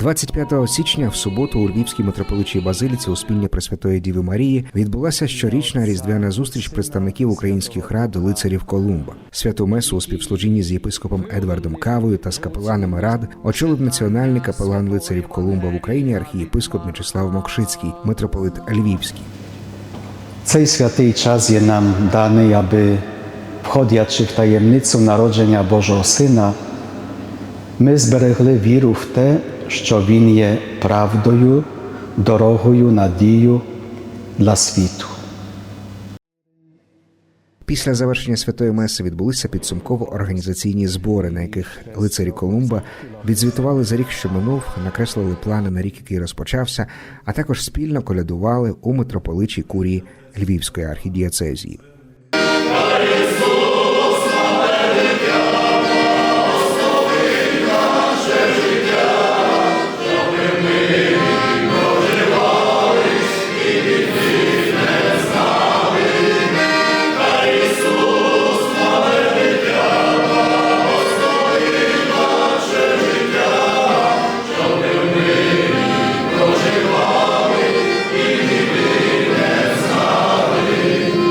25 січня в суботу у Львівській митрополичій базиліці у спільні Пресвятої Діви Марії відбулася щорічна різдвяна зустріч представників українських рад лицарів Колумба. Святу месу у співслужінні з єпископом Едвардом Кавою та з капеланами рад очолив національний капелан лицарів Колумба в Україні архієпископ Мечислав Мокшицький, митрополит Львівський. Цей святий час є нам даний, аби, входячи в таємницю народження Божого Сина, ми зберегли віру в те, що Він є правдою, дорогою, надією для світу. Після завершення святої меси відбулися підсумково організаційні збори, на яких лицарі Колумба відзвітували за рік, що минув, накреслили плани на рік, який розпочався, а також спільно колядували у митрополичій курії Львівської архідієцезії.